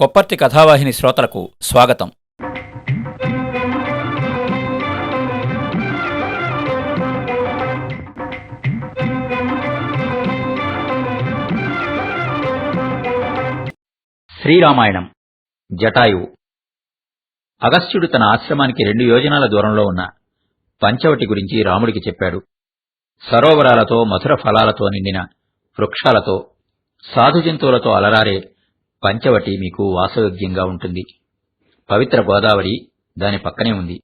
కొప్పర్తి కథావాహిని శ్రోతలకు స్వాగతం. శ్రీరామాయణం. జటాయువు. అగస్త్యుడు తన ఆశ్రమానికి రెండు యోజనాల దూరంలో ఉన్న పంచవటి గురించి రాముడికి చెప్పాడు. సరోవరాలతో మధుర ఫలాలతో నిండిన వృక్షాలతో సాధు జంతువులతో అలరారే పంచవటి మీకు వాసయోగ్యంగా ఉంటుంది. పవిత్ర గోదావరి దాని పక్కనే ఉంది.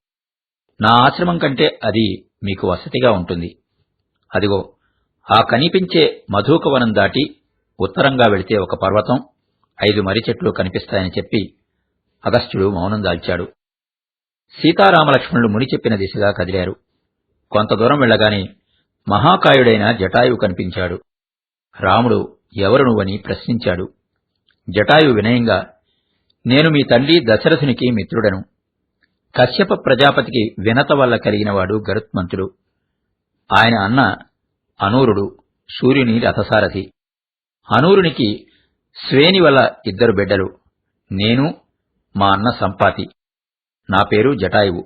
నా ఆశ్రమం కంటే అది మీకు వసతిగా ఉంటుంది. అదిగో ఆ కనిపించే మధుకవనం దాటి ఉత్తరంగా వెళితే ఒక పర్వతం ఐదు మర్రి చెట్లు కనిపిస్తాయని చెప్పి అగస్త్యుడు మౌనం దాల్చాడు. సీతారామలక్ష్మణులు ముని చెప్పిన దిశగా కదిలారు. కొంత దూరం వెళ్ళగానే మహాకాయుడైన జటాయువు కనిపించాడు. రాముడు ఎవరు నువ్వని ప్రశ్నించాడు. జటాయు వినయంగా నేను మీ తండ్రి దశరథునికి మిత్రుడను. కశ్యప ప్రజాపతికి వినత వల్ల కలిగినవాడు గరుత్మంతుడు. ఆయన అన్న అనూరుడు సూర్యుని రథసారథి. అనూరునికి శ్వేని వల్ల ఇద్దరు బిడ్డలు. నేను మా అన్న సంపాతి. నా పేరు జటాయువు.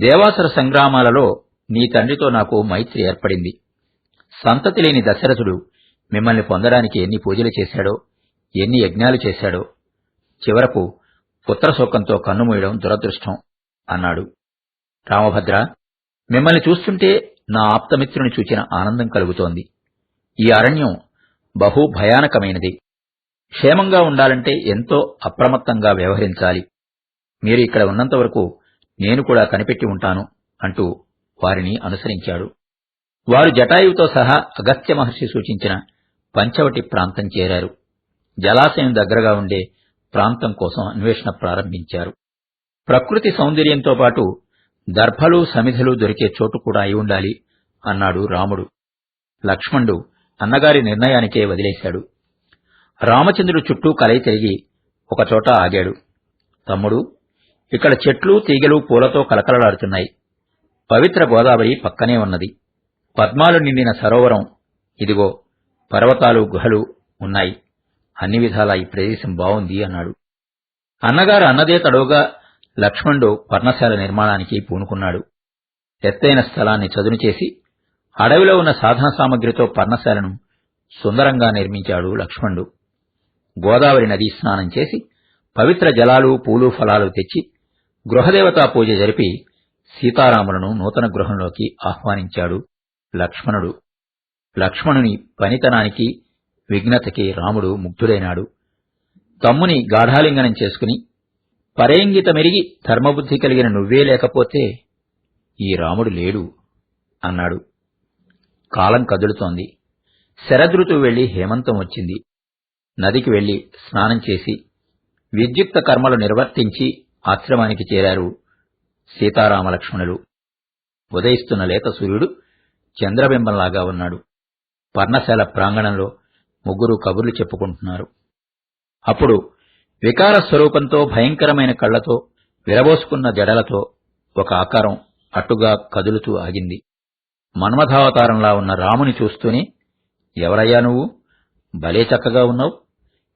దేవాసుర సంగ్రామాలలో నీ తండ్రితో నాకు మైత్రి ఏర్పడింది. సంతతి లేని దశరథుడు మిమ్మల్ని పొందడానికి ఎన్ని పూజలు చేశాడో ఎన్ని యజ్ఞాలు చేశాడో. చివరకు పుత్రశోకంతో కన్నుమూయడం దురదృష్టం అన్నాడు. రామభద్ర మిమ్మల్ని చూస్తుంటే నా ఆప్తమిత్రుని చూచిన ఆనందం కలుగుతోంది. ఈ అరణ్యం బహు భయానకమైనది. క్షేమంగా ఉండాలంటే ఎంతో అప్రమత్తంగా వ్యవహరించాలి. మీరు ఇక్కడ ఉన్నంతవరకు నేను కూడా కనిపెట్టి ఉంటాను అంటూ వారిని అనుసరించాడు. వారు జటాయువుతో సహా అగస్త్య మహర్షి సూచించిన పంచవటి ప్రాంతం చేరారు. జలాశయం దగ్గరగా ఉండే ప్రాంతం కోసం అన్వేషణ ప్రారంభించారు. ప్రకృతి సౌందర్యంతో పాటు దర్భలు సమిధలు దొరికే చోటు కూడా అయి ఉండాలి అన్నాడు రాముడు. లక్ష్మణుడు అన్నగారి నిర్ణయానికే వదిలేశాడు. రామచంద్రుడు చుట్టూ కలయి తిరిగి ఒకచోట ఆగాడు. తమ్ముడు ఇక్కడ చెట్లు తీగలు పూలతో కలకలలాడుతున్నాయి పవిత్ర గోదావరి పక్కనే ఉన్నది. పద్మాలు నిండిన సరోవరం. ఇదిగో పర్వతాలు గుహలు ఉన్నాయి. అన్ని విధాలా ఈ ప్రదేశం బావుంది అన్నాడు. అన్నగారు అన్నదే తడవుగా లక్ష్మణుడు పర్ణశాల నిర్మాణానికి పూనుకున్నాడు. ఎత్తైన స్థలాన్ని చదును చేసి అడవిలో ఉన్న సాధన సామగ్రితో పర్ణశాలను సుందరంగా నిర్మించాడు లక్ష్మణుడు. గోదావరి నదీ స్నానం చేసి పవిత్ర జలాలు పూలు ఫలాలు తెచ్చి గృహదేవతా పూజ జరిపి సీతారాములను నూతన గృహంలోకి ఆహ్వానించాడు లక్ష్మణుడు. లక్ష్మణుని పనితనానికి విఘ్నతకి రాముడు ముగ్ధుడైనాడు. తమ్ముని గాఢాలింగనం చేసుకుని పరేంగితమెరిగి ధర్మబుద్ధి కలిగిన నువ్వే లేకపోతే ఈ రాముడు లేడు అన్నాడు. కాలం కదులుతోంది. శరదృతువు వెళ్ళి హేమంతం వచ్చింది. నదికి వెళ్ళి స్నానం చేసి విద్యుక్త కర్మలు నిర్వర్తించి ఆశ్రమానికి చేరారు సీతారామలక్ష్మణులు. ఉదయిస్తున్న లేత సూర్యుడు చంద్రబింబంలాగా ఉన్నాడు. పర్ణశాల ప్రాంగణంలో ముగ్గురు కబుర్లు చెప్పుకుంటున్నారు. అప్పుడు వికార స్వరూపంతో భయంకరమైన కళ్ళతో విరబోసుకున్న జడలతో ఒక ఆకారం అట్టుగా కదులుతూ ఆగింది. మన్మథావతారంలా ఉన్న రాముని చూస్తూనే ఎవరయ్యా నువ్వు? భలే చక్కగా ఉన్నావు.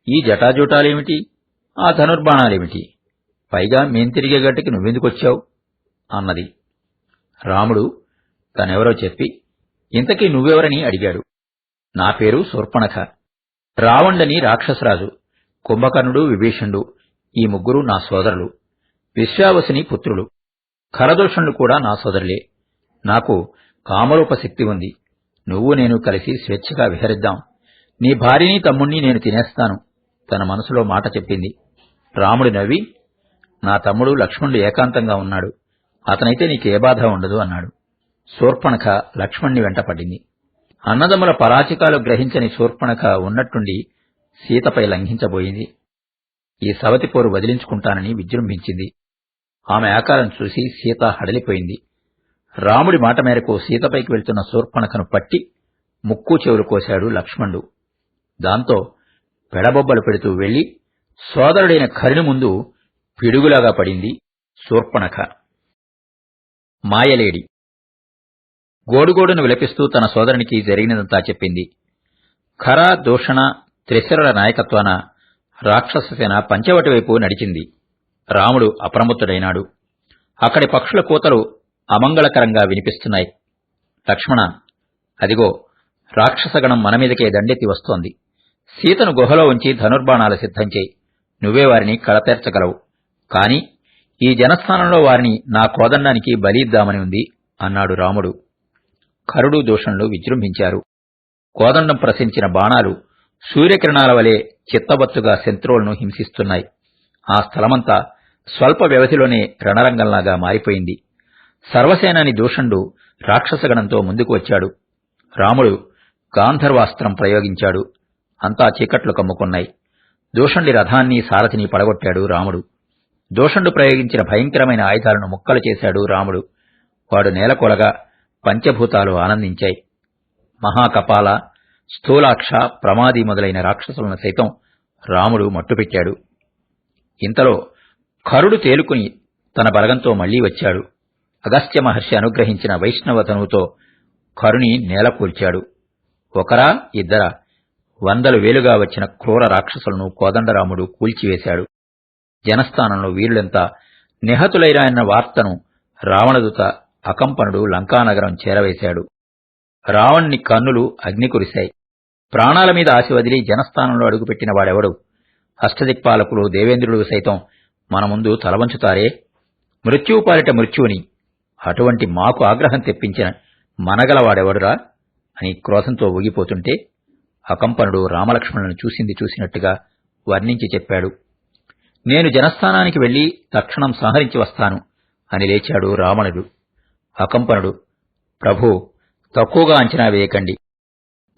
ఈ జటాజూటాలేమిటి? ఆ ధనుర్బాణాలేమిటి? పైగా మేం తిరిగే గట్టుకి నువ్వెందుకొచ్చావు? అన్నది. రాముడు తనెవరో చెప్పి ఇంతకీ నువ్వెవరని అడిగాడు. నా పేరు శూర్పణఖ. రావణుడని రాక్షసరాజు కుంభకర్ణుడు విభీషణుడు ఈ ముగ్గురు నా సోదరులు. విశ్వావసుని పుత్రులు. ఖరదోషణులు కూడా నా సోదరులే. నాకు కామరూప శక్తి ఉంది. నువ్వు నేను కలిసి స్వేచ్ఛగా విహరిద్దాం. నీ భార్యని తమ్ముణ్ణి నేను తినేస్తాను. తన మనసులో మాట చెప్పింది. రాముడు నవ్వి నా తమ్ముడు లక్ష్మణుడు ఏకాంతంగా ఉన్నాడు. అతనైతే నీకే బాధ ఉండదు అన్నాడు. శూర్పణఖ లక్ష్మణ్ణి వెంటపడింది అన్నదమ్ముల పరాచికాలు గ్రహించని శూర్పణక ఉన్నట్టుండి సీతపై లంఘించబోయింది. ఈ సవతి పోరు వదిలించుకుంటానని విజృంభించింది. ఆమె ఆకారం చూసి సీత హడలిపోయింది. రాముడి మాట మేరకు సీతపైకి వెళ్తున్న శూర్పణకను పట్టి ముక్కు చెవులు కోశాడు లక్ష్మణుడు. దాంతో పెడబొబ్బలు పెడుతూ వెళ్ళి సోదరుడైన ఖరుని ముందు పిడుగులాగా పడింది శూర్పణఖ. మాయలేడి గోడుగోడును విలపిస్తూ తన సోదరునికి జరిగినదంతా చెప్పింది. ఖర దూషణ త్రిశరుల నాయకత్వాన రాక్షస సేన పంచవటి వైపు నడిచింది. రాముడు అప్రమత్తుడైనాడు. అక్కడి పక్షుల కూతలు అమంగళకరంగా వినిపిస్తున్నాయి. లక్ష్మణ అదిగో రాక్షసగణం మన మీదకే దండెత్తి వస్తోంది. సీతను గుహలో ఉంచి ధనుర్బాణాలు సిద్ధం చేయి నువ్వే వారిని కళతేర్చగలవు. కాని ఈ జనస్థానంలో వారిని నా కోదండానికి బలి ఇద్దామని ఉంది అన్నాడు రాముడు. కరుడు దూషణలు విజృంభించారు. కోదండం ప్రశించిన బాణాలు సూర్యకిరణాల వలె చిత్తబత్తుగా శత్రువులను హింసిస్తున్నాయి. ఆ స్థలమంతా స్వల్ప వ్యవధిలోనే రణరంగంలాగా మారిపోయింది. సర్వసేనాని దూషణుడు రాక్షసగణంతో ముందుకు వచ్చాడు. రాముడు గాంధర్వాస్త్రం ప్రయోగించాడు. అంతా చీకట్లు కమ్ముకున్నాయి. దూషణుడి రథాన్ని సారథిని పడగొట్టాడు రాముడు. దూషణుడు ప్రయోగించిన భయంకరమైన ఆయుధాలను ముక్కలు చేశాడు రాముడు. వాడు నేలకొలగా పంచభూతాలు ఆనందించాయి. మహాకపాల స్థూలాక్ష ప్రమాది మొదలైన రాక్షసులను సైతం రాముడు మట్టుపెట్టాడు. ఇంతలో కరుడు తేలుకుని తన బలగంతో మళ్ళీ వచ్చాడు. అగస్త్య మహర్షి అనుగ్రహించిన వైష్ణవ తనువుతో కరుని నేలకూల్చాడు ఒకరా ఇద్దరా వందలు వేలుగా వచ్చిన క్రూర రాక్షసులను కోదండరాముడు కూల్చివేశాడు. జనస్థానంలో వీరులెంతా నిహతులైరాయన్న వార్తను రావణదూత అకంపనుడు లంకానగరం చేరవేశాడు. రావణ్ణి కన్నులు అగ్ని కురిశాయి. ప్రాణాల మీద ఆశ వదిలి జనస్థానంలో అడుగుపెట్టిన వాడెవడు? అష్టదిక్పాలకులు దేవేంద్రుడు సైతం మన ముందు తలవంచుతారే? మృత్యుపాలిట మృత్యువుని. అటువంటి మాకు ఆగ్రహం తెప్పించిన మనగలవాడెవడురా? అని క్రోధంతో ఊగిపోతుంటే అకంపనుడు రామలక్ష్మణులను చూసింది చూసినట్టుగా వర్ణించి చెప్పాడు. నేను జనస్థానానికి వెళ్ళి తక్షణం సంహరించి వస్తాను అని లేచాడు రావణుడు. అకంపనుడు. ప్రభు తక్కువగా అంచనా వేయకండి.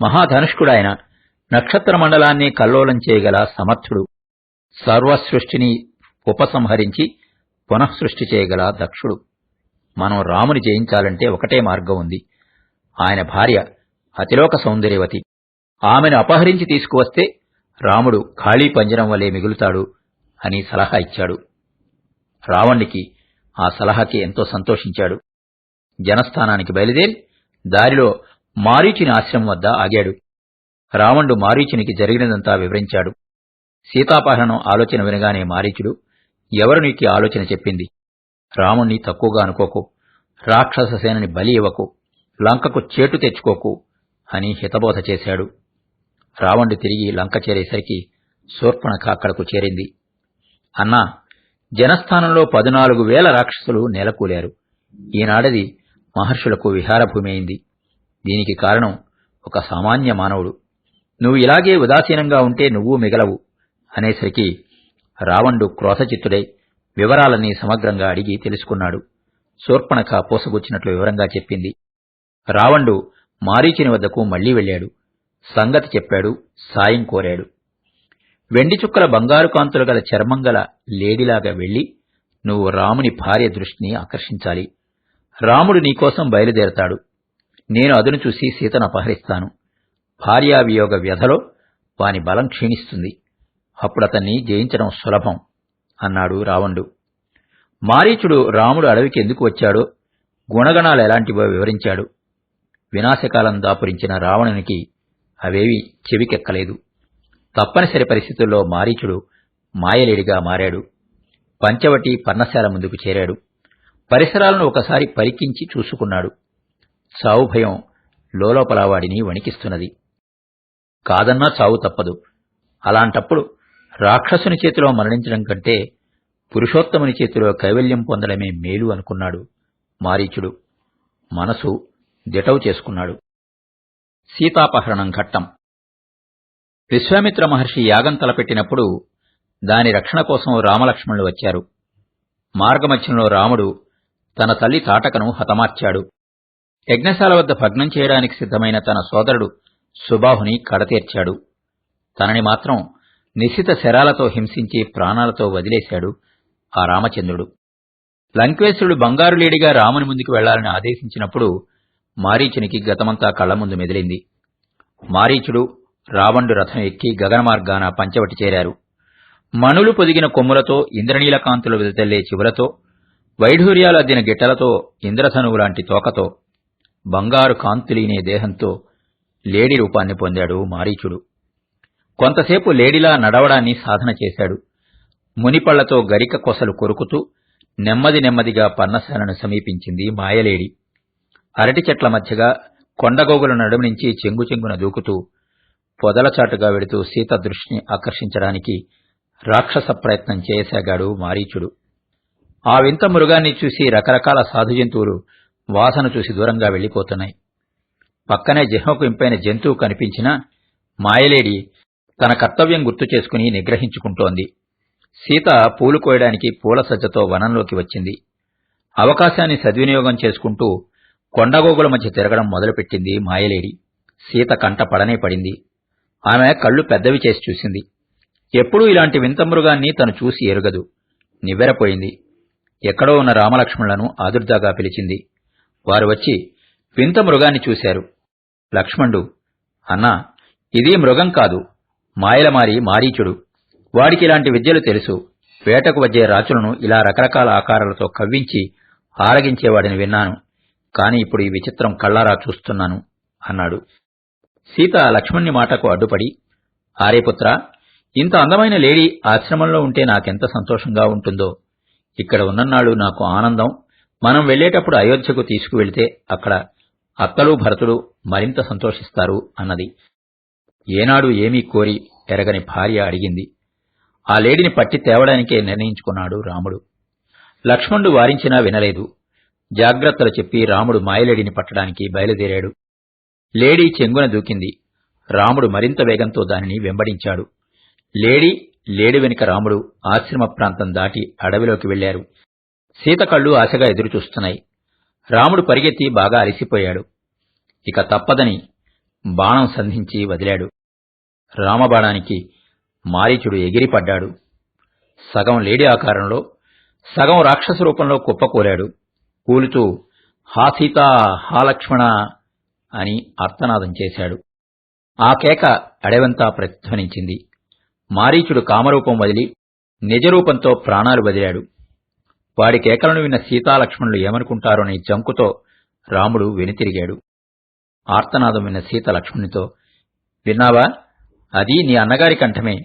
మహాధనుష్కుడాయన నక్షత్ర మండలాన్ని కల్లోలం చేయగల సమర్థుడు. సర్వసృష్టిని ఉపసంహరించి పునఃసృష్టి చేయగల దక్షుడు. మనం రాముని జయించాలంటే ఒకటే మార్గం ఉంది. ఆయన భార్య అతిలోక సౌందర్యవతి. ఆమెను అపహరించి తీసుకువస్తే రాముడు ఖాళీ పంజరం వలె మిగులుతాడు అని సలహా ఇచ్చాడు. రావణుడికి ఆ సలహాకి ఎంతో సంతోషించాడు. జనస్థానానికి బయలుదేరి దారిలో మారీచుని ఆశ్రమం వద్ద ఆగాడు. రావణుడు మారీచునికి జరిగినదంతా వివరించాడు. సీతాపహరణం ఆలోచన వినగానే మారీచుడు ఎవరు నీకు ఆలోచన చెప్పింది? రాముణ్ణి తక్కువగా అనుకోకు రాక్షస సేనని బలి ఇవ్వకు లంకకు చేటు తెచ్చుకోకు అని హితబోధ చేశాడు. రావణుడు తిరిగి లంక చేరేసరికి శూర్పణఖ అక్కడకు చేరింది. అన్నా జనస్థానంలో పదునాలుగు వేల రాక్షసులు నెలకూలారు. ఈనాడది మహర్షులకు విహారభూమి అయింది దీనికి కారణం ఒక సామాన్య మానవుడు. నువ్వు ఇలాగే ఉదాసీనంగా ఉంటే నువ్వు మిగలవు అనేసరికి రావణుడు క్రోధచిత్తుడై వివరాలన్నీ సమగ్రంగా అడిగి తెలుసుకున్నాడు. శూర్పణఖ పోసగుచ్చినట్లు వివరంగా చెప్పింది. రావణుడు మారీచుని వద్దకు మళ్ళీ వెళ్ళాడు. సంగతి చెప్పాడు సాయం కోరాడు. వెండి చుక్కల బంగారు కాంతులు గల చర్మం గల లేడిలాగా వెళ్ళి నువ్వు రాముని భార్య దృష్టిని ఆకర్షించాలి. రాముడు నీకోసం బయలుదేరతాడు. నేను అదును చూసి సీతను అపహరిస్తాను. భార్యావియోగ వ్యధలో వాని బలం క్షీణిస్తుంది. అప్పుడతన్ని జయించడం సులభం అన్నాడు రావణుడు. మారీచుడు రాముడు అడవికి ఎందుకు వచ్చాడో గుణగణాలు ఎలాంటివో వివరించాడు. వినాశకాలం దాపురించిన రావణునికి అవేవి చెవికెక్కలేదు. తప్పనిసరి పరిస్థితుల్లో మారీచుడు మాయలేడిగా మారాడు. పంచవటి పర్ణశాల ముందుకు చేరాడు. పరిసరాలను ఒకసారి పరికించి చూసుకున్నాడు. చావు భయం వణికిస్తున్నది. కాదన్నా చావు తప్పదు. అలాంటప్పుడు రాక్షసుని చేతిలో మరణించడం కంటే పురుషోత్తముని చేతిలో కైవల్యం పొందడమే మేలు అనుకున్నాడు మారీచుడు. మనసు దిటవు చేసుకున్నాడు. సీతాపహరణం ఘట్టం. విశ్వామిత్ర మహర్షి యాగం తలపెట్టినప్పుడు దాని రక్షణ కోసం రామలక్ష్మణులు వచ్చారు. మార్గమధ్యంలో రాముడు తన తల్లి తాటకను హతమార్చాడు. యజ్ఞశాల వద్ద భగ్నం చేయడానికి సిద్ధమైన తన సోదరుడు సుబాహుని కడతీర్చాడు. తనని మాత్రం నిశిత శరాలతో హింసించి ప్రాణాలతో వదిలేశాడు ఆ రామచంద్రుడు. లంకేశ్వరుడు బంగారు లేడిగా రాముని ముందుకు వెళ్ళాలని ఆదేశించినప్పుడు మారీచునికి గతమంతా కళ్ళ ముందు మెదిలింది. మారీచుడు రావణుడు రథం ఎక్కి గగన మార్గాన పంచవటి చేరారు. మణులు పొదిగిన కొమ్ములతో ఇంద్రనీలకాంతులు వెదతెల్లే చివులతో వైఢూర్యాలద్దిన గిట్టలతో ఇంద్రధనువు లాంటి తోకతో బంగారు కాంతులీనే దేహంతో లేడి రూపాన్ని పొందాడు మారీచుడు. కొంతసేపు లేడిలా నడవడాన్ని సాధన చేశాడు. మునిపళ్ళతో గరిక కొసలు కొరుకుతూ నెమ్మది నెమ్మదిగా పన్నశాలను సమీపించింది మాయలేడి. అరటి చెట్ల మధ్యగా కొండగోగుల నడుము నుంచి చెంగు చెంగున దూకుతూ పొదలచాటుగా వెడుతూ సీత దృష్టిని ఆకర్షించడానికి రాక్షస ప్రయత్నం చేయసాగాడు మారీచుడు. ఆ వింత మృగాన్ని చూసి రకరకాల సాధు జంతువులు వాసన చూసి దూరంగా వెళ్ళిపోతున్నాయి పక్కనే జిహ్మకు ఇంపైన జంతువు కనిపించినా మాయలేడి తన కర్తవ్యం గుర్తు చేసుకుని నిగ్రహించుకుంటోంది. సీత పూలు కోయడానికి పూల సజ్జతో వనంలోకి వచ్చింది. అవకాశాన్ని సద్వినియోగం చేసుకుంటూ కొండగోగుల మధ్య తిరగడం మొదలుపెట్టింది మాయలేడి. సీత కంట పడనే పడింది. ఆమె కళ్ళు పెద్దవి చేసి చూసింది. ఎప్పుడూ ఇలాంటి వింత మృగాన్ని తను చూసి ఎరుగదు. నివ్వెరపోయింది. ఎక్కడో ఉన్న రామలక్ష్మణులను ఆదుర్దాగా పిలిచింది. వారు వచ్చి వింత మృగాన్ని చూశారు. లక్ష్మణుడు అన్నా ఇది మృగం కాదు. మాయలమారి మారీచుడు. వాడికి ఇలాంటి విద్యలు తెలుసు. వేటకు వచ్చే రాచులను ఇలా రకరకాల ఆకారాలతో కవ్వించి ఆరగించేవాడిని విన్నాను. కాని ఇప్పుడు ఈ విచిత్రం కళ్ళారా చూస్తున్నాను అన్నాడు. సీత లక్ష్మణ్ణి మాటకు అడ్డుపడి ఆరేపుత్ర ఇంత అందమైన లేడీ ఆశ్రమంలో ఉంటే నాకెంత సంతోషంగా ఉంటుందో. ఇక్కడ ఉన్ననాడు నాకు ఆనందం. మనం వెళ్ళేటప్పుడు అయోధ్యకు తీసుకువెళితే అక్కడ అత్తలు భరతుడు మరింత సంతోషిస్తారు అన్నది. ఏనాడు ఏమీ కోరి ఎరగని భార్య అడిగింది. ఆ లేడిని పట్టి తేవడానికే నిర్ణయించుకున్నాడు రాముడు. లక్ష్మణుడు వారించినా వినలేదు. జాగ్రత్తలు చెప్పి రాముడు మాయలేడిని పట్టడానికి బయలుదేరాడు. లేడీ చెంగున దూకింది. రాముడు మరింత వేగంతో దానిని వెంబడించాడు. లేడీ లేడి వెనుక రాముడు ఆశ్రమ ప్రాంతం దాటి అడవిలోకి వెళ్ళారు సీత కళ్ళు ఆశగా ఎదురుచూస్తున్నాయి. రాముడు పరిగెత్తి బాగా అలసిపోయాడు. ఇక తప్పదని బాణం సంధించి వదిలాడు. రామబాణానికి మారీచుడు ఎగిరిపడ్డాడు. సగం లేడి ఆకారంలో సగం రాక్షస రూపంలో కుప్పకూలాడు కూలుతూ హా సీత హా లక్ష్మణ అని అర్థనాదం చేశాడు. ఆ కేక అడవంతా ప్రతిధ్వనించింది మారీచుడు కామరూపం వదిలి నిజరూపంతో ప్రాణాలు వదిలాడు. వాడి కేకలను విన్న సీతాలక్ష్మణులు ఏమనుకుంటారోని జంకుతో రాముడు వెనుతిరిగాడు. ఆర్తనాదం విన్న సీత లక్ష్మణునితో విన్నావా? అది నీ అన్నగారి కంఠమే.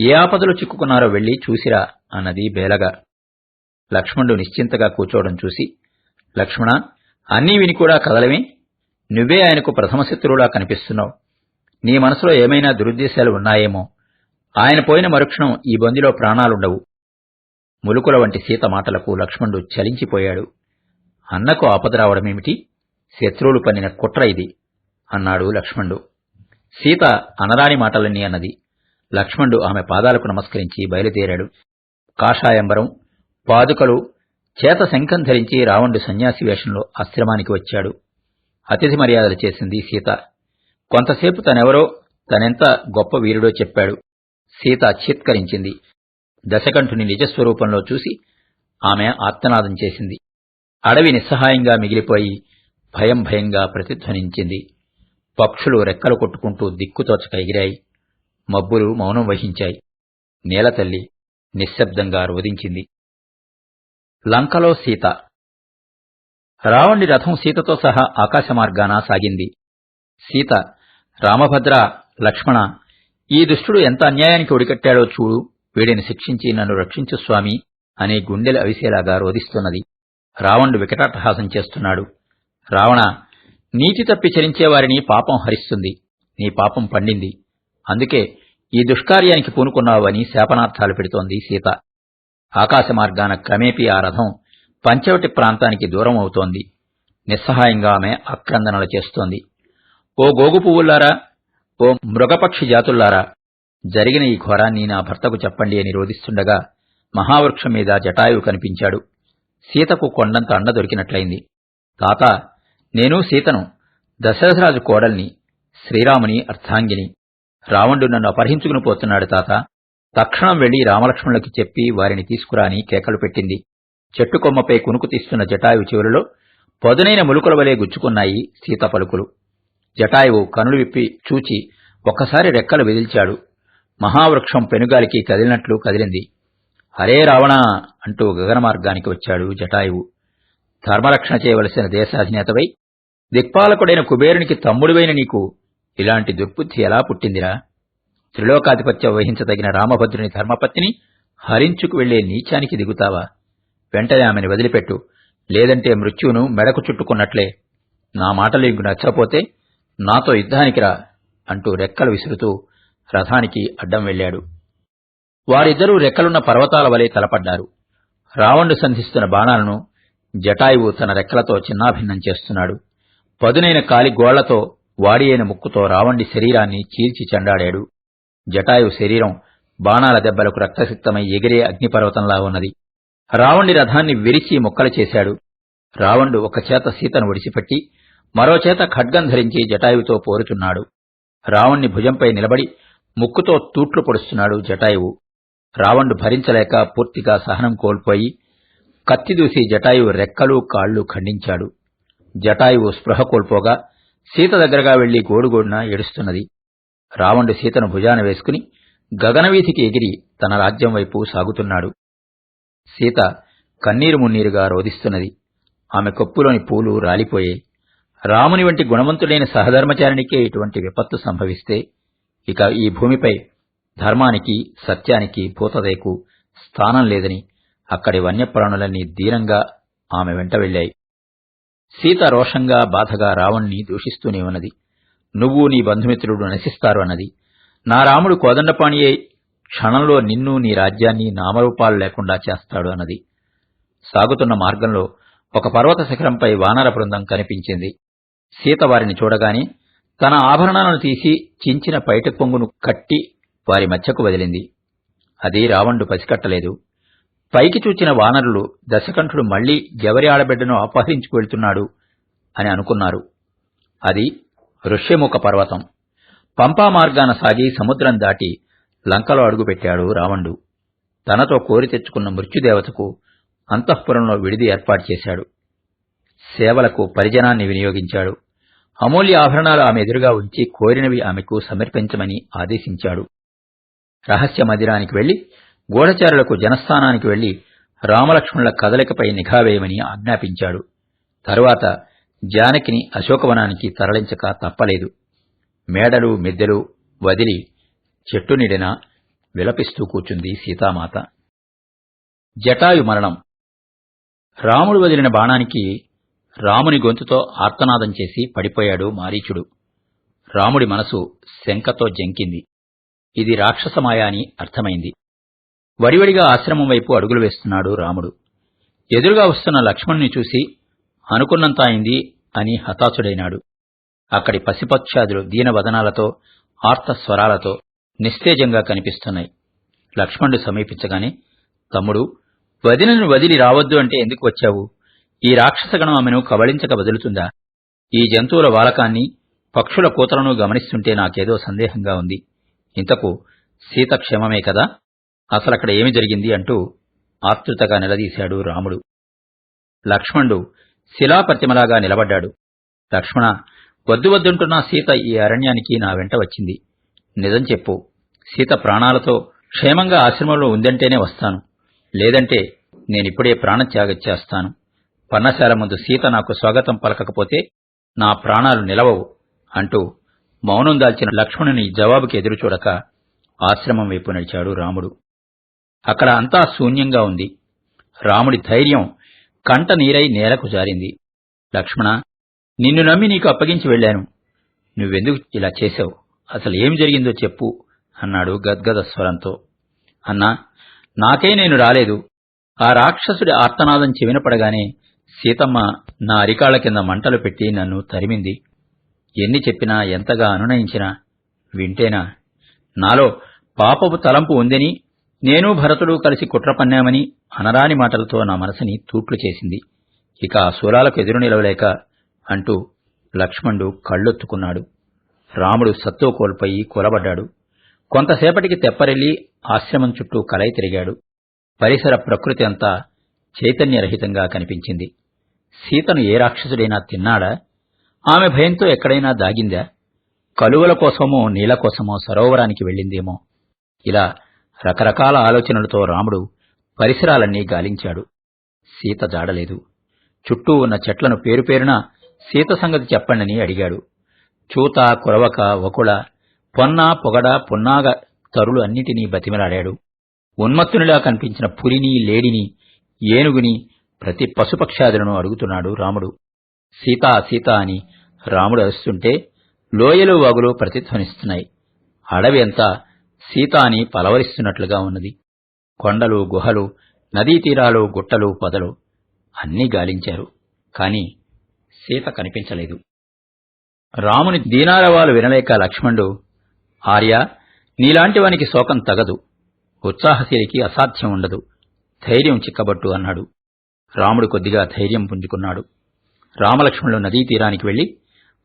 ఏ ఆపదలు చిక్కుకున్నారో వెళ్ళి చూసిరా అన్నది బేలగా. లక్ష్మణుడు నిశ్చింతగా కూర్చోవడం చూసి లక్ష్మణ అన్నీ విని కూడా కదలమే. నువ్వే ఆయనకు ప్రథమ శత్రువులా కనిపిస్తున్నావు. నీ మనసులో ఏమైనా దురుద్దేశాలు ఉన్నాయేమో ఆయన పోయిన మరుక్షణం ఈ బొందిలో ప్రాణాలుండవు. ములుకుల వంటి సీత మాటలకు లక్ష్మణుడు చలించిపోయాడు. అన్నకు ఆపద రావడమేమిటి? శత్రువులు పన్నిన కుట్ర ఇది అన్నాడు లక్ష్మణుడు. సీత అనరాని మాటలన్నీ అన్నది. లక్ష్మణుడు ఆమె పాదాలకు నమస్కరించి బయలుదేరాడు. కాషాయంబరం పాదుకలు చేత శంఖం ధరించి రావణుడు సన్యాసి వేషంలో ఆశ్రమానికి వచ్చాడు. అతిథి మర్యాదలు చేసింది సీత. కొంతసేపు తనెవరో తనెంత గొప్ప వీరుడో చెప్పాడు. సీత చిత్కరించింది. దశకంఠుని నిజస్వరూపంలో చూసి ఆమె ఆర్తనాదం చేసింది. అడవి నిస్సహాయంగా మిగిలిపోయి భయం భయంగా ప్రతిధ్వనించింది. పక్షులు రెక్కలు కొట్టుకుంటూ దిక్కుతోచక ఎగిరాయి. మబ్బులు మౌనం వహించాయి. నేలతల్లి నిశ్శబ్దంగా రోధించింది. లంకలో సీత. రావణుడి రథం సీతతో సహా ఆకాశమార్గాన సాగింది. సీత రామభద్ర లక్ష్మణ ఈ దుష్టుడు ఎంత అన్యాయానికి ఒడికట్టాడో చూడు. వీడిని శిక్షించి నన్ను రక్షించు స్వామి అనే గుండెలు అవిసేలాగా రోధిస్తున్నది. రావణుడు వికటాటహాసం చేస్తున్నాడు. రావణ నీతి తప్పి చరించేవారిని పాపం హరిస్తుంది. నీ పాపం పండింది. అందుకే ఈ దుష్కార్యానికి పూనుకున్నావని శాపనార్థాలు పెడుతోంది సీత. ఆకాశ మార్గాన క్రమేపీ ఆ రథం పంచవటి ప్రాంతానికి దూరం అవుతోంది. నిస్సహాయంగా ఆమె ఆక్రందనలు చేస్తోంది. ఓ గోగు పువ్వుల్లారా ఓ మృగపక్షి జాతుల్లారా జరిగిన ఈ ఘోరాన్ని నా భర్తకు చెప్పండి అని రోధిస్తుండగా మహావృక్షం మీద జటాయువు కనిపించాడు. సీతకు కొండంత అండ దొరికినట్లయింది. తాత నేను సీతను దశరథరాజు కోడల్ని శ్రీరాముని అర్థాంగిని రావణుడు నన్ను అపహరించుకుని పోతున్నాడు తాత. తక్షణం వెళ్ళి రామలక్ష్మణులకి చెప్పి వారిని తీసుకురాని కేకలు పెట్టింది. చెట్టు కొమ్మపై కునుకు తీస్తున్న జటాయువు చివరిలో పదునైన ములుకుల వలె గుచ్చుకున్నాయి సీత పలుకులు. జటాయువు కనులు విప్పి చూచి ఒక్కసారి రెక్కలు విదిల్చాడు మహావృక్షం పెనుగాలికి కదిలినట్లు కదిలింది. హరే రావణ అంటూ గగనమార్గానికి వచ్చాడు జటాయువు. ధర్మరక్షణ చేయవలసిన దేశాధినేతవై దిక్పాలకుడైన కుబేరునికి తమ్ముడివైన నీకు ఇలాంటి దుర్బుద్ధి ఎలా పుట్టిందిరా? త్రిలోకాధిపత్యం వహించదగిన రామభద్రుని ధర్మపత్నిని హరించుకు వెళ్ళే నీచానికి దిగుతావా? వెంటనే ఆమెను వదిలిపెట్టు. లేదంటే మృత్యువును మెడకు చుట్టుకున్నట్లే. నా మాటలు ఇంకు నచ్చపోతే నాతో యుద్ధానికి రా అంటూ రెక్కలు విసురుతూ రథానికి అడ్డం వెళ్ళాడు. వారిద్దరూ రెక్కలున్న పర్వతాల వలె తలపడ్డారు. రావణుడు సంధిస్తున్న బాణాలను జటాయువు తన రెక్కలతో చిన్నాభిన్నం చేస్తున్నాడు. పదునైన కాలి గోళ్ళతో వాడి అయిన ముక్కుతో రావణుడి శరీరాన్ని చీల్చి చెండాడాడు. జటాయువు శరీరం బాణాల దెబ్బలకు రక్తసిక్తమై ఎగిరే అగ్నిపర్వతంలా ఉన్నది. రావణుడి రథాన్ని విరిచి ముక్కలు చేశాడు. రావణుడు ఒక చేత సీతను ఒడిసిపెట్టి మరోచేత ఖడ్గం ధరించి జటాయువుతో పోరుతున్నాడు రావణ్ణి భుజంపై నిలబడి ముక్కుతో తూట్లు పొడుస్తున్నాడు జటాయువు. రావణుడు భరించలేక పూర్తిగా సహనం కోల్పోయి కత్తిదూసి జటాయువు రెక్కలు కాళ్ళు ఖండించాడు. జటాయువు స్పృహ కోల్పోగా సీత దగ్గరగా వెళ్ళి గోడుగోడున ఏడుస్తున్నది. రావణుడు సీతను భుజాన వేసుకుని గగనవీధికి ఎగిరి తన రాజ్యం వైపు సాగుతున్నాడు. సీత కన్నీరు మున్నీరుగా రోదిస్తున్నది ఆమె కొప్పులోని పూలు రాలిపోయాయి. రాముని వంటి గుణవంతుడైన సహధర్మచారినికే ఇటువంటి విపత్తు సంభవిస్తే ఇక ఈ భూమిపై ధర్మానికి సత్యానికి భూతదయకు స్థానం లేదని అక్కడి వన్యప్రాణులన్నీ దీనంగా ఆమె వెంట వెళ్ళాయి. సీత రోషంగా బాధగా రావణ్ణి దూషిస్తూనే ఉన్నది. నువ్వు నీ బంధుమిత్రుడు నశిస్తారు అన్నది. నా రాముడు కోదండపాణియే క్షణంలో నిన్ను నీ రాజ్యాన్ని నామరూపాలు లేకుండా చేస్తాడు అన్నది. సాగుతున్న మార్గంలో ఒక పర్వత శిఖరంపై వానర బృందం కనిపించింది. సీత వారిని చూడగానే తన ఆభరణాలను తీసి చించిన పైట కొంగును కట్టి వారి మధ్యకు వదిలింది. అది రావణుడు పసికట్టలేదు. పైకి చూచిన వానరులు దశకంఠుడు మళ్ళీ ఎవరి ఆడబిడ్డను అపహరించుకు వెళ్తున్నాడు అని అనుకున్నారు. అది ఋష్యముఖ పర్వతం. పంపా మార్గాన సాగి సముద్రం దాటి లంకలో అడుగుపెట్టాడు రావణుడు. తనతో కోరి తెచ్చుకున్న మృత్యుదేవతకు అంతఃపురంలో విడిది ఏర్పాటు చేశాడు. సేవలకు పరిజనాన్ని వినియోగించాడు. అమూల్య ఆభరణాలు ఆమె ఎదురుగా ఉంచి కోరినవి ఆమెకు సమర్పించమని ఆదేశించాడు. రహస్య మందిరానికి వెళ్ళి గూఢచారులకు జనస్థానానికి వెళ్ళి రామలక్ష్మణుల కదలికపై నిఘా వేయమని ఆజ్ఞాపించాడు. తరువాత జానకిని అశోకవనానికి తరలించక తప్పలేదు. మేడలు మిద్దెలు వదిలి చెట్టు నిడిన విలపిస్తూ కూర్చుంది సీతామాత. జటాయు మరణం. రాముడు వదిలిన బాణానికి రాముని గొంతుతో ఆర్తనాదం చేసి పడిపోయాడు మారీచుడు. రాముడి మనసు శంకతో జంకింది. ఇది రాక్షసమాయ అని అర్థమైంది. వడివడిగా ఆశ్రమం వైపు అడుగులు వేస్తున్నాడు రాముడు. ఎదురుగా వస్తున్న లక్ష్మణ్ణి చూసి అనుకున్నంత అయింది అని హతాశుడైనాడు. అక్కడి పసిపక్షాదులు దీనవదనాలతో ఆర్తస్వరాలతో నిస్తేజంగా కనిపిస్తున్నాయి. లక్ష్మణుడు సమీపించగానే తమ్ముడు వదినను వదిలి రావద్దు అంటే ఎందుకు వచ్చావు? ఈ రాక్షసగణం ఆమెను కబళించక వదులుతుందా? ఈ జంతువుల వాలకాన్ని పక్షుల కూతలను గమనిస్తుంటే నాకేదో సందేహంగా ఉంది. ఇంతకు సీత క్షేమమే కదా? అసలక్కడ ఏమి జరిగింది అంటూ ఆతృతగా నిలదీశాడు రాముడు. లక్ష్మణుడు శిలాప్రతిమలాగా నిలబడ్డాడు. లక్ష్మణ వద్దు వద్దుంటున్న సీత ఈ అరణ్యానికి నా వెంట వచ్చింది. నిజం చెప్పు. సీత ప్రాణాలతో క్షేమంగా ఆశ్రమంలో ఉందంటేనే వస్తాను. లేదంటే నేనిప్పుడే ప్రాణత్యాగం చేస్తాను. పన్నశాల ముందు సీత నాకు స్వాగతం పలకకపోతే నా ప్రాణాలు నిలవవు అంటూ మౌనం దాల్చిన లక్ష్మణుని జవాబుకి ఎదురుచూడక ఆశ్రమం వైపు నడిచాడు రాముడు. అక్కడ అంతా శూన్యంగా ఉంది. రాముడి ధైర్యం కంట నీరై నేలకు జారింది. లక్ష్మణ నిన్ను నమ్మి నీకు అప్పగించి వెళ్ళాను. నువ్వెందుకు ఇలా చేశావు? అసలు ఏం జరిగిందో చెప్పు అన్నాడు గద్గద స్వరంతో. అన్నా నాకే నేను రాలేదు. ఆ రాక్షసుడి ఆర్తనాదం చెవినపడగానే పడగానే సీతమ్మ నా అరికాళ్ళ కింద మంటలు పెట్టి నన్ను తరిమింది. ఎన్ని చెప్పినా ఎంతగా అనునయించినా వింటేనా? నాలో పాపపు తలంపు ఉందని నేను భరతుడు కలిసి కుట్ర పన్నామని అనరాని మాటలతో నా మనసుని తూట్లు చేసింది. ఇక ఆ శూలాలకు ఎదురు నిలవలేక అంటూ లక్ష్మణుడు కళ్ళొత్తుకున్నాడు. రాముడు సత్తువ కోల్పోయి కూలబడ్డాడు. కొంతసేపటికి తెప్పరెల్లి ఆశ్రమం చుట్టూ కలయి తిరిగాడు. పరిసర ప్రకృతి అంతా చైతన్యరహితంగా కనిపించింది. సీతను ఏ రాక్షసుడైనా తిన్నాడా? ఆమె భయంతో ఎక్కడైనా దాగిందా? కలువల కోసమో నీళ్ళ కోసమో సరోవరానికి వెళ్ళిందేమో? ఇలా రకరకాల ఆలోచనలతో రాముడు పరిసరాలన్నీ గాలించాడు. సీత జాడలేదు. చుట్టూ ఉన్న చెట్లను పేరుపేరున సీత సంగతి చెప్పండని అడిగాడు. చూత కురవక వకుళ పొన్న పొగడ పున్నాగ తరులు అన్నిటినీ బతిమలాడాడు. ఉన్మత్తునిలా కనిపించిన పులిని లేడిని ఏనుగుని ప్రతి పశుపక్షాదులను అడుగుతున్నాడు రాముడు. సీతా సీత అని రాముడు అరుస్తుంటే లోయలు వాగులు ప్రతిధ్వనిస్తున్నాయి. అడవి అంతా సీతాని పలవరిస్తున్నట్లుగా ఉన్నది. కొండలు గుహలు నదీ తీరాలు గుట్టలు పొదలు అన్నీ గాలించారు. కాని సీత కనిపించలేదు. రాముని దీనారవాలు వినలేక లక్ష్మణుడు ఆర్య నీలాంటివానికి శోకం తగదు. ఉత్సాహశీలికి అసాధ్యం ఉండదు. ధైర్యం చిక్కబట్టు అన్నాడు. రాముడు కొద్దిగా ధైర్యం పుంజుకున్నాడు. రామలక్ష్మణులు నదీ తీరానికి వెళ్ళి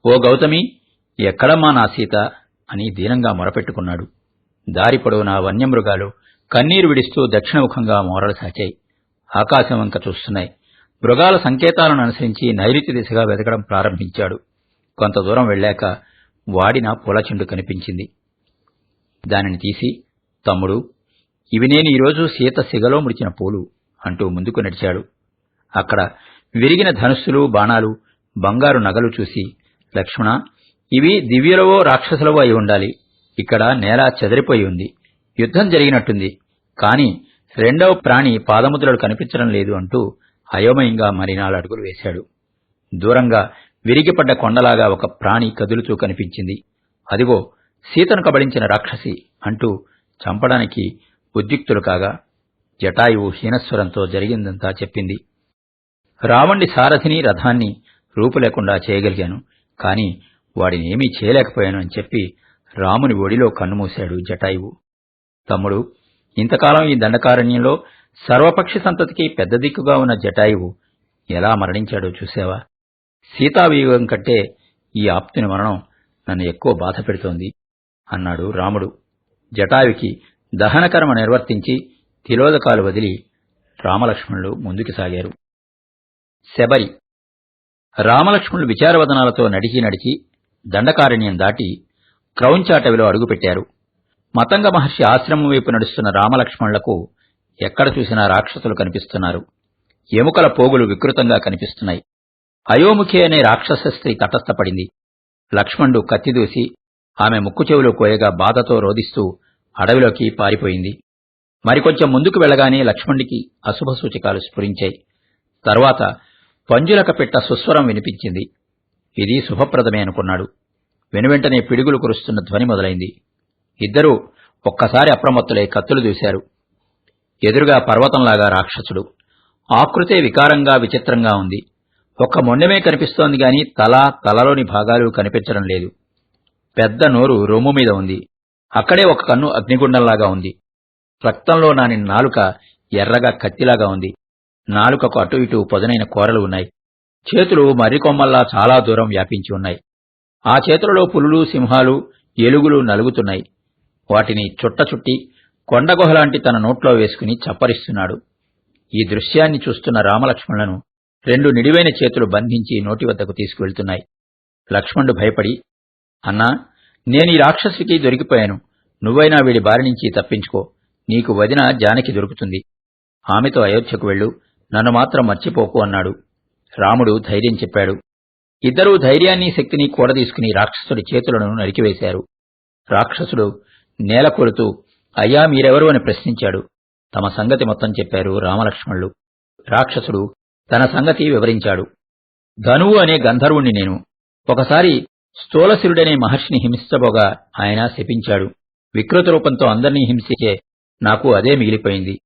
ఓ గౌతమి ఎక్కడమ్మా నా సీత? అని దీనంగా మొరపెట్టుకున్నాడు. దారి పొడవునా వన్యమృగాలు కన్నీరు విడిస్తూ దక్షిణముఖంగా మోరలు సాచాయి. ఆకాశం వంక చూస్తున్నాయి. మృగాల సంకేతాలను అనుసరించి నైరుతి దిశగా వెతకడం ప్రారంభించాడు. కొంత దూరం వెళ్ళాక వాడిన పూలచెండు కనిపించింది. దానిని తీసి తమ్ముడు ఇవి నేను ఈరోజు సీత సిగలో ముడిచిన పూలు అంటూ ముందుకు నడిచాడు. అక్కడ విరిగిన ధనుస్సులు బాణాలు బంగారు నగలు చూసి లక్ష్మణ ఇవి దివ్యులవో రాక్షసులవో అయి ఉండాలి. ఇక్కడ నేల చెదిరిపోయి ఉంది. యుద్ధం జరిగినట్టుంది. కాని రెండవ ప్రాణి పాదముద్రలు కనిపించడం లేదు అంటూ అయోమయంగా మరి అడుగులు వేశాడు. దూరంగా విరిగిపడ్డ కొండలాగా ఒక ప్రాణి కదులుతూ కనిపించింది. అదిగో సీతను కబడించిన రాక్షసి అంటూ చంపడానికి ఉద్యుక్తులు కాగా జటాయువు హీనస్వరంతో జరిగిందంతా చెప్పింది. రావండి సారథిని రథాన్ని రూపులేకుండా చేయగలిగాను. కాని వాడిని ఏమీ చేయలేకపోయాను అని చెప్పి రాముని ఒడిలో కన్నుమూశాడు జటాయువు. తమ్ముడు ఇంతకాలం ఈ దండకారణ్యంలో సర్వపక్షి సంతతికి పెద్ద దిక్కుగా ఉన్న జటాయువు ఎలా మరణించాడో చూసావా సీతావియోగం కంటే ఈ ఆప్తుని మరణం నన్ను ఎక్కువ బాధ పెడుతోంది అన్నాడు రాముడు. జటాయుకి దహనకర్మ నిర్వర్తించి తిలోదకాలు వదిలి రామలక్ష్మణులు ముందుకు సాగారు. శబరి. రామలక్ష్మణులు విచారవదనాలతో నడిచి నడిచి దండకారణ్యం దాటి క్రౌంచాటవిలో అడుగుపెట్టారు. మతంగ మహర్షి ఆశ్రమం వైపు నడుస్తున్న రామలక్ష్మణులకు ఎక్కడ చూసినా రాక్షసులు కనిపిస్తున్నారు. ఎముకల పోగులు వికృతంగా కనిపిస్తున్నాయి. అయోముఖి అనే రాక్షస స్త్రీ తటస్థపడింది. లక్ష్మణుడు కత్తిదూసి ఆమె ముక్కు చెవులు కోయగా బాధతో రోదిస్తూ అడవిలోకి పారిపోయింది. మరికొంచెం ముందుకు వెళ్ళగానే లక్ష్మణుడికి అశుభ సూచకాలు స్ఫురించాయి. తర్వాత పంజులక పెట్ట సుస్వరం వినిపించింది. ఇది శుభప్రదమే అనుకున్నాడు. వెనువెంటనే పిడుగులు కురుస్తున్న ధ్వని మొదలైంది. ఇద్దరూ ఒక్కసారి అప్రమత్తులై కత్తులు దూశారు. ఎదురుగా పర్వతంలాగా రాక్షసుడు. ఆకృతే వికారంగా విచిత్రంగా ఉంది. ఒక్క మొండమే కనిపిస్తోంది గాని తల తలలోని భాగాలు కనిపించడం లేదు. పెద్ద నోరు రొమ్ము మీద ఉంది. అక్కడే ఒక కన్ను అగ్నిగుండంలాగా ఉంది. రక్తంలో నాని నాలుక ఎర్రగా కత్తిలాగా ఉంది. నాలుకకు అటు ఇటు పొదనైన కూరలు ఉన్నాయి. చేతులు మర్రికొమ్మల్లా చాలా దూరం వ్యాపించి ఉన్నాయి. ఆ చేతులలో పులులు సింహాలు ఎలుగులు నలుగుతున్నాయి. వాటిని చుట్ట చుట్టి కొండగుహలాంటి తన నోట్లో వేసుకుని చప్పరిస్తున్నాడు. ఈ దృశ్యాన్ని చూస్తున్న రామలక్ష్మణులను రెండు నిడివైన చేతులు బంధించి నోటి వద్దకు తీసుకువెళ్తున్నాయి. లక్ష్మణుడు భయపడి అన్నా నేను ఈ రాక్షసుకి దొరికిపోయాను. నువ్వైనా వీడి బారి నుంచి తప్పించుకో. నీకు వదిన జానకి దొరుకుతుంది. ఆమెతో అయోధ్యకు వెళ్ళు. నన్ను మాత్రం మర్చిపోకు అన్నాడు. రాముడు ధైర్యం చెప్పాడు. ఇద్దరూ ధైర్యాన్ని శక్తిని కూడదీసుకుని రాక్షసుడి చేతులను నరికివేశారు. రాక్షసుడు నేల కొలుతూ అయ్యా మీరెవరు అని ప్రశ్నించాడు. తమ సంగతి మొత్తం చెప్పారు రామలక్ష్మణులు. రాక్షసుడు తన సంగతి వివరించాడు. ధనువు అనే గంధర్వుణ్ణి నేను. ఒకసారి స్థూలశిరుడనే మహర్షిని హింసించబోగా ఆయన శపించాడు. వికృత రూపంతో అందర్నీ హింసించే నాకు అదే మిగిలిపోయింది.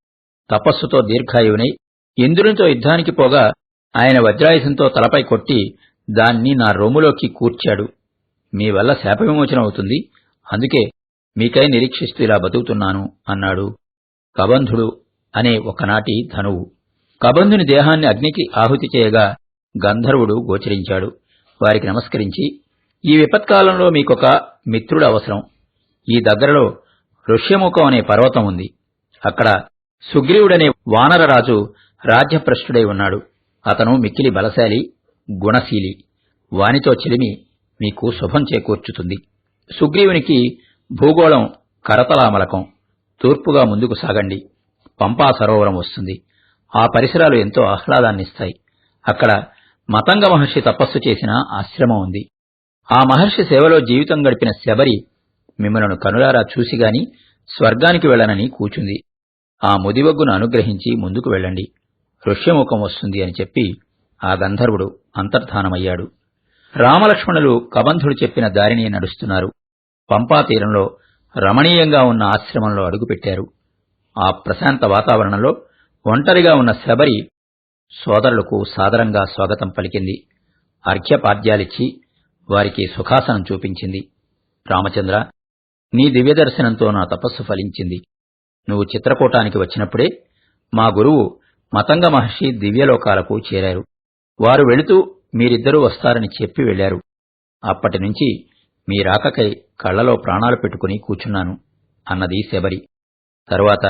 తపస్సుతో దీర్ఘాయువునై ఇంద్రునితో యుద్ధానికి పోగా ఆయన వజ్రాయుధంతో తలపై కొట్టి దాన్ని నా రొమ్ములోకి కూర్చాడు. మీ వల్ల శాప విమోచన అవుతుంది అందుకే మీకై నిరీక్షిస్తూ ఇలా బతుకుతున్నాను అన్నాడు కబంధుడు అనే ఒకనాటి ధనువు. కబంధుని దేహాన్ని అగ్నికి ఆహుతి చేయగా గంధర్వుడు గోచరించాడు. వారికి నమస్కరించి ఈ విపత్కాలంలో మీకొక మిత్రుడు అవసరం. ఈ దగ్గరలో ఋష్యముఖం అనే పర్వతం ఉంది. అక్కడ సుగ్రీవుడనే వానరరాజు రాజ్యభ్రష్టుడై ఉన్నాడు. అతను మిక్కిలి బలశాలి గుణశీలి. వానితో చిలిమి మీకు శుభం చేకూర్చుతుంది. సుగ్రీవునికి భూగోళం కరతలామలకం. తూర్పుగా ముందుకు సాగండి. పంపా సరోవరం వస్తుంది. ఆ పరిసరాలు ఎంతో ఆహ్లాదాన్నిస్తాయి. అక్కడ మతంగ మహర్షి తపస్సు చేసిన ఆశ్రమం ఉంది. ఆ మహర్షి సేవలో జీవితం గడిపిన శబరి మిమ్మలను కనులారా చూసిగాని స్వర్గానికి వెళ్ళనని కూచుంది. ఆ ముదివగ్గును అనుగ్రహించి ముందుకు వెళ్ళండి. ఋష్యముఖం వస్తుంది అని చెప్పి ఆ గంధర్వుడు అంతర్ధానమయ్యాడు. రామలక్ష్మణులు కబంధుడు చెప్పిన దారిని నడుస్తున్నారు. పంపాతీరంలో రమణీయంగా ఉన్న ఆశ్రమంలో అడుగుపెట్టారు. ఆ ప్రశాంత వాతావరణంలో ఒంటరిగా ఉన్న శబరి సోదరులకు సాదరంగా స్వాగతం పలికింది. అర్ఘ్యపాద్యాలిచ్చి వారికి సుఖాసనం చూపించింది. రామచంద్ర నీ దివ్యదర్శనంతో నా తపస్సు ఫలించింది. నువ్వు చిత్రకూటానికి వచ్చినప్పుడే మా గురువు మతంగ మహర్షి దివ్యలోకాలకు చేరారు. వారు వెళుతూ మీరిద్దరూ వస్తారని చెప్పి వెళ్ళారు అప్పటి నుంచి మీ రాకకై కళ్ళలో ప్రాణాలు పెట్టుకుని కూచున్నాను అన్నది శబరి. తరువాత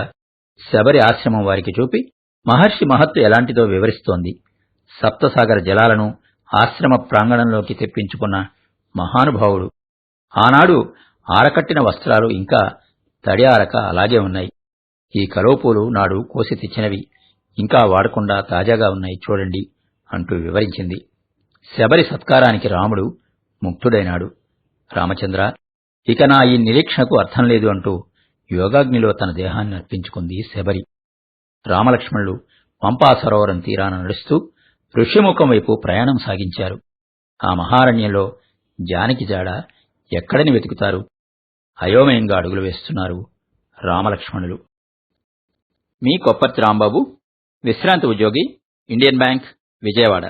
శబరి ఆశ్రమం వారికి చూపి మహర్షి మహత్తు ఎలాంటిదో వివరిస్తోంది. సప్తసాగర జలాలను ఆశ్రమ ప్రాంగణంలోకి తెప్పించుకున్న మహానుభావుడు. ఆనాడు ఆరకట్టిన వస్త్రాలు ఇంకా తడి ఆరక అలాగే ఉన్నాయి. ఈ కలోపూలు నాడు కోసి తెచ్చినవి. ఇంకా వాడకుండా తాజాగా ఉన్నాయి చూడండి అంటూ వివరించింది. శబరి సత్కారానికి రాముడు ముక్తుడైనాడు. రామచంద్ర ఇక నా ఈ నిరీక్షణకు అర్థం లేదు అంటూ యోగాగ్నిలో తన దేహాన్ని అర్పించుకుంది శబరి. రామలక్ష్మణులు పంపా సరోవరం తీరాన నడుస్తూ ఋష్యముఖం వైపు ప్రయాణం సాగించారు. ఆ మహారణ్యంలో జానకి జాడ ఎక్కడని వెతుకుతారు? అయోమయంగా అడుగులు వేస్తున్నారు రామలక్ష్మణులు. మీ కొప్పర్తి రాంబాబు విశ్రాంతి ఉద్యోగి ఇండియన్ బ్యాంక్ విజయవాడ.